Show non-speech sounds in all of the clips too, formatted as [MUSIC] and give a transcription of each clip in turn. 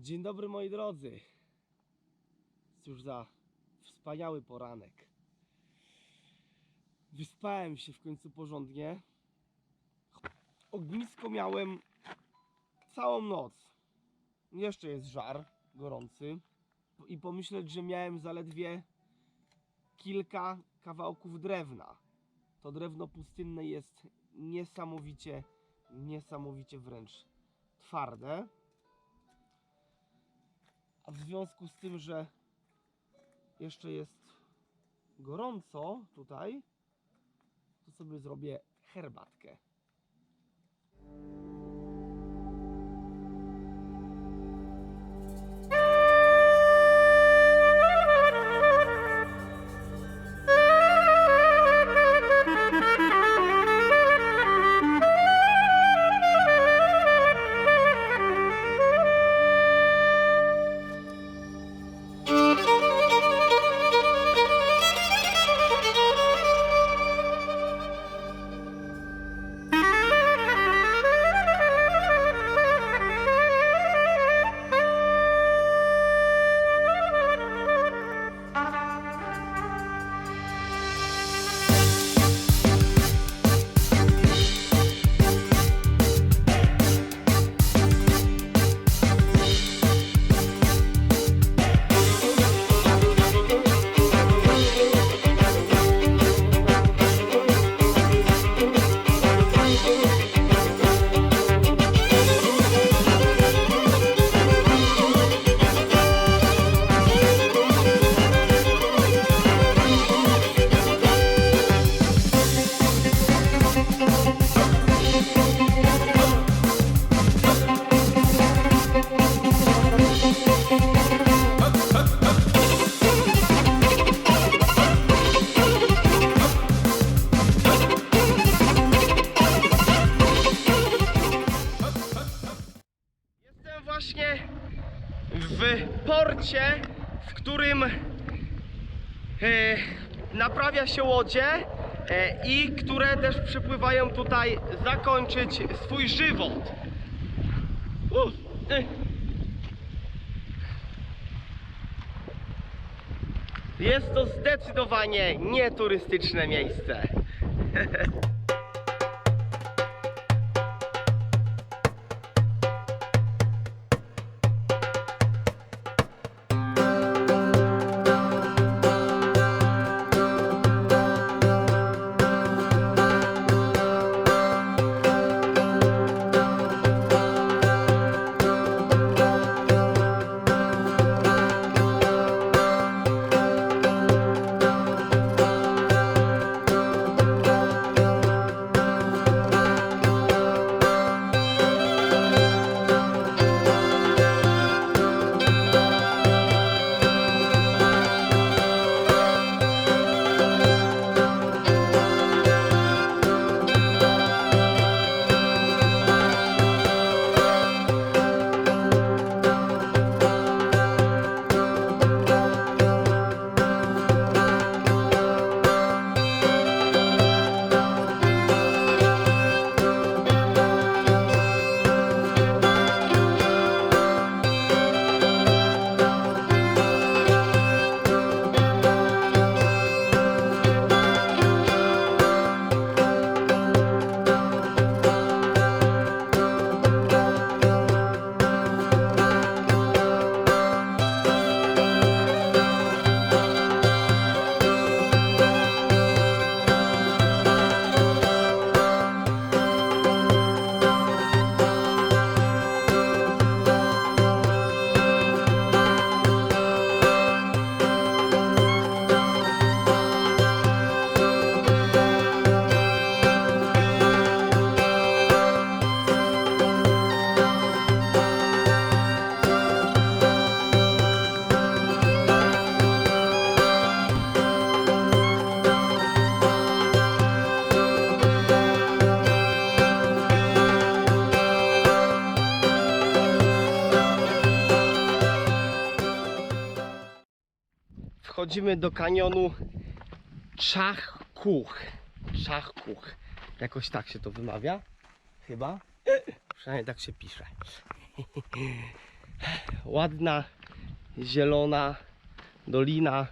Dzień dobry moi drodzy. Cóż za wspaniały poranek. Wyspałem się w końcu porządnie. Ognisko miałem całą noc. Jeszcze jest żar gorący. I pomyśleć, że miałem zaledwie kilka kawałków drewna. To drewno pustynne jest niesamowicie, niesamowicie wręcz twarde. W związku z tym, że jeszcze jest gorąco tutaj, to sobie zrobię herbatkę. Łodzie e, i które też przypływają tutaj zakończyć swój żywot. Jest to zdecydowanie nieturystyczne miejsce. [LAUGHS] Wchodzimy do kanionu Czachkuch. Czachkuch. Jakoś tak się to wymawia? Chyba? Przynajmniej tak się pisze. [LAUGHS] Ładna, zielona dolina.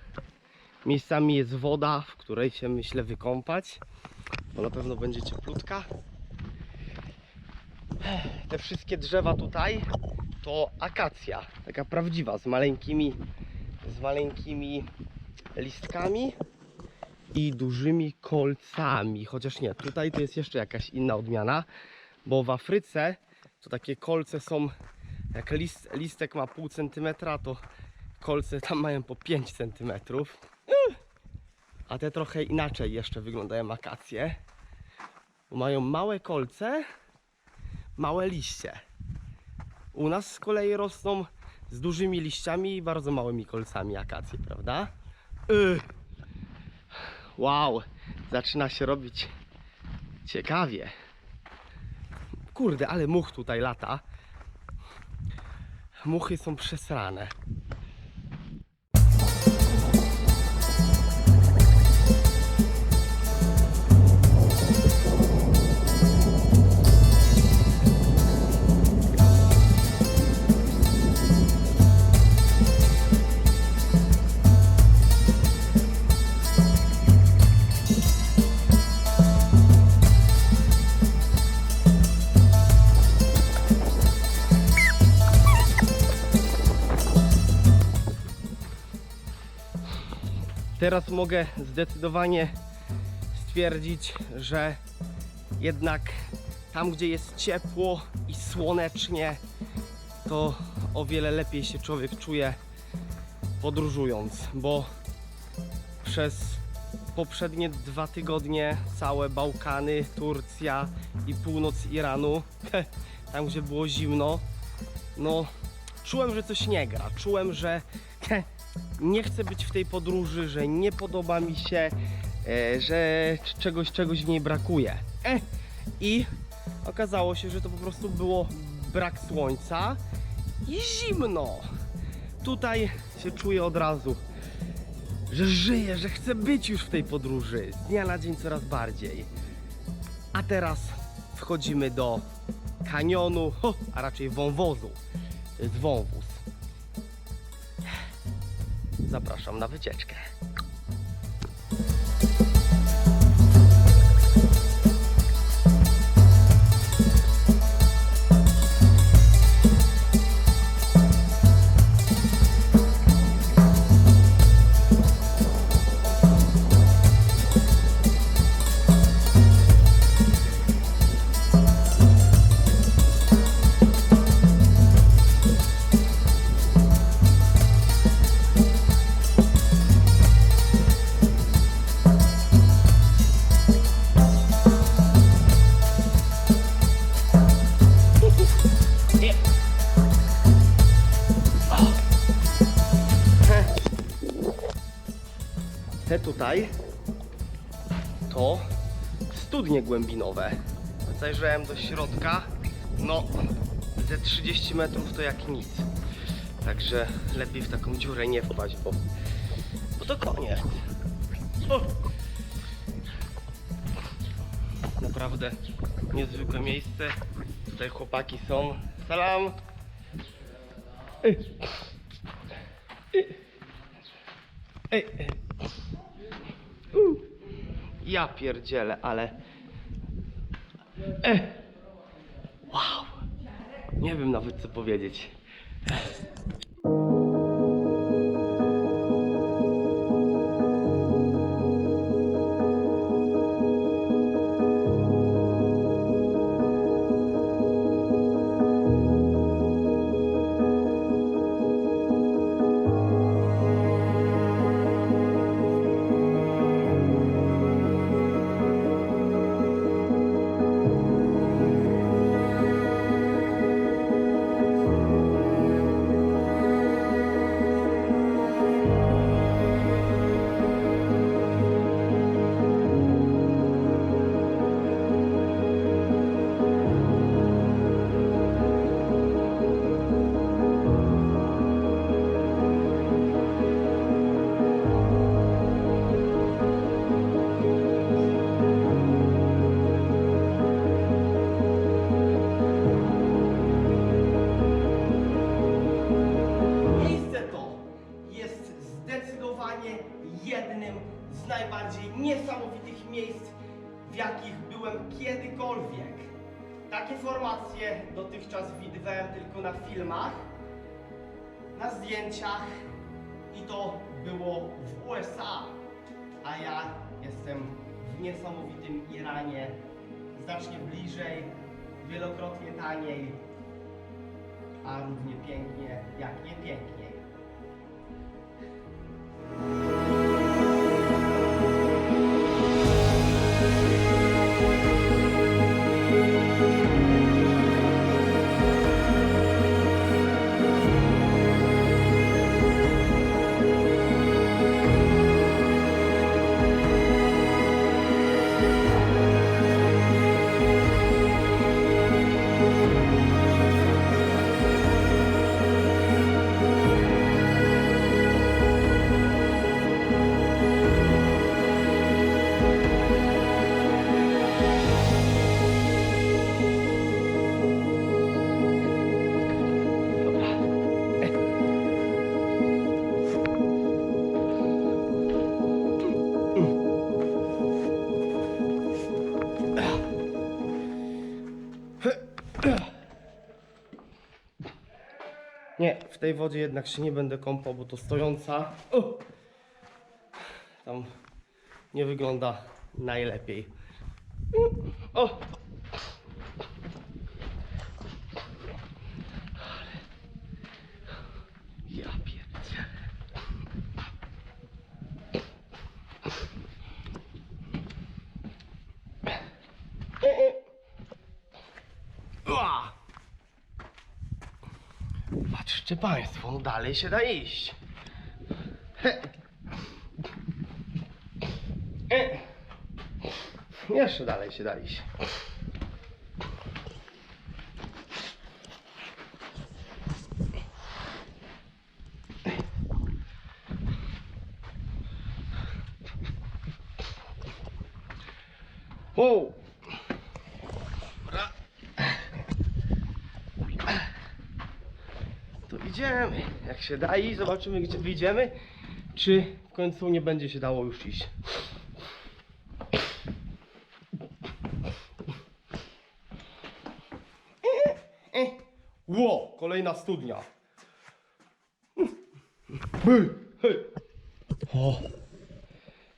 Miejscami jest woda, w której się myślę wykąpać, bo na pewno będzie cieplutka. Te wszystkie drzewa tutaj to akacja, taka prawdziwa, z maleńkimi, z maleńkimi listkami i dużymi kolcami. Chociaż nie, tutaj to jest jeszcze jakaś inna odmiana, bo w Afryce to takie kolce są, jak list, listek ma pół centymetra, to kolce tam mają po 5 centymetrów. A te trochę inaczej jeszcze wyglądają akacje, mają małe kolce, małe liście. U nas z kolei rosną z dużymi liściami i bardzo małymi kolcami akacje, prawda? Yy. Wow, zaczyna się robić ciekawie. Kurde, ale much tutaj lata. Muchy są przesrane. Teraz mogę zdecydowanie stwierdzić, że jednak tam, gdzie jest ciepło i słonecznie, to o wiele lepiej się człowiek czuje podróżując, bo przez poprzednie dwa tygodnie całe Bałkany, Turcja i północ Iranu, [LAUGHS] tam gdzie było zimno, no czułem, że coś nie gra. Czułem, że nie chcę być w tej podróży, że nie podoba mi się, e, że czegoś, czegoś w niej brakuje. E, I okazało się, że to po prostu było brak słońca i zimno. Tutaj się czuję od razu, że żyję, że chcę być już w tej podróży z dnia na dzień coraz bardziej. A teraz wchodzimy do kanionu, a raczej wąwozu. Jest wąwóz. Zapraszam na wycieczkę. Te tutaj to studnie głębinowe. Zajrzałem do środka. No, ze 30 metrów to jak nic. Także lepiej w taką dziurę nie wpaść, bo, bo to koniec. O! Naprawdę niezwykłe miejsce. Tutaj chłopaki są. Salam! Ej! Ej! Ej! Ja pierdzielę, ale. E. Wow. Nie wiem nawet co powiedzieć. Filmach, na zdjęciach i to było w USA. A ja jestem w niesamowitym Iranie, znacznie bliżej, wielokrotnie taniej, a równie pięknie jak nie piękniej. Nie, w tej wodzie jednak się nie będę kąpał, bo to stojąca. O! Tam nie wygląda najlepiej. O! Ale... Ja pierdzie. Ua! Patrzcie Państwo, no dalej się da iść. He. E. Jeszcze dalej się da iść. Wow. Dobra. To idziemy. Jak się da i zobaczymy gdzie wyjdziemy. Czy w końcu nie będzie się dało już iść. Ło, kolejna studnia. O,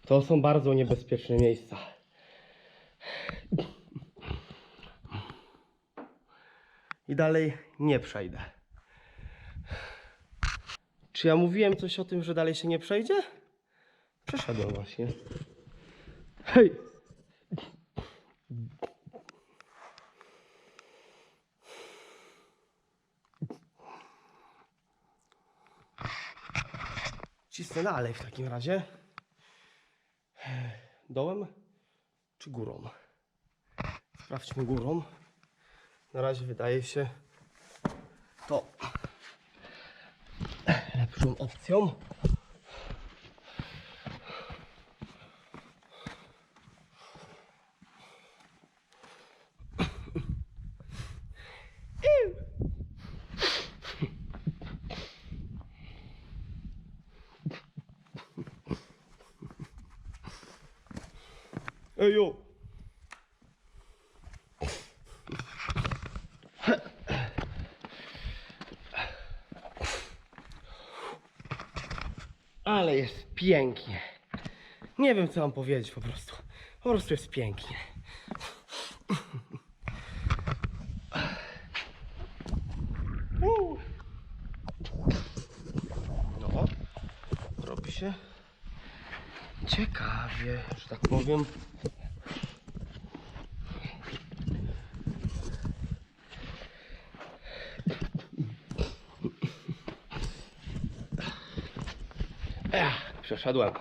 to są bardzo niebezpieczne miejsca. I dalej nie przejdę. Czy ja mówiłem coś o tym, że dalej się nie przejdzie? Przeszedłem właśnie. Hej! Cisnę dalej w takim razie. Dołem czy górą? Sprawdźmy górą. Na razie wydaje się schon Option. Ey, yo. Pięknie. Nie wiem, co mam powiedzieć po prostu. Po prostu jest pięknie. No, robi się ciekawie, że tak powiem. Ech, przeszedłem.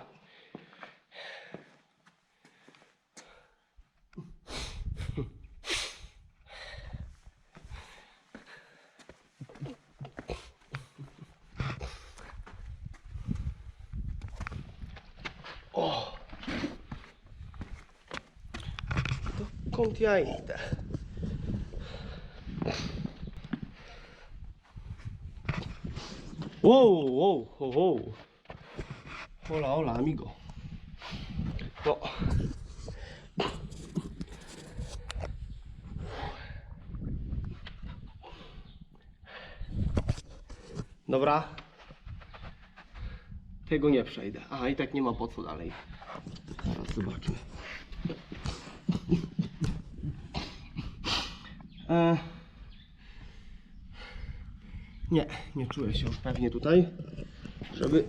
O! Dokąd ja idę? Wow, wow, wow. Hola, hola, amigo. No. Dobra. Tego nie przejdę. A i tak nie ma po co dalej. Zaraz zobaczmy. E... Nie, nie czuję się już pewnie tutaj, żeby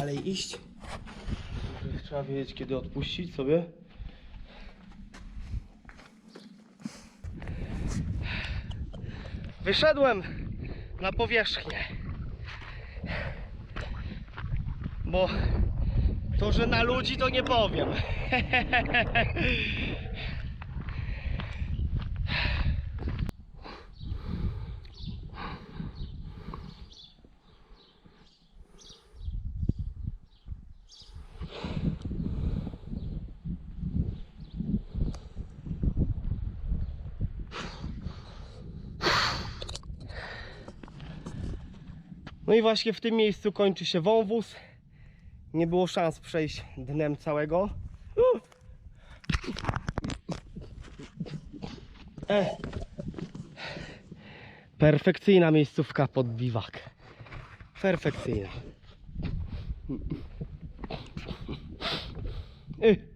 dalej iść. Trzeba wiedzieć, kiedy odpuścić sobie. Wyszedłem na powierzchnię. Bo to, że na ludzi, to nie powiem. [LAUGHS] i właśnie w tym miejscu kończy się wąwóz. Nie było szans przejść dnem całego. E. Perfekcyjna miejscówka pod biwak. Perfekcyjna. Y.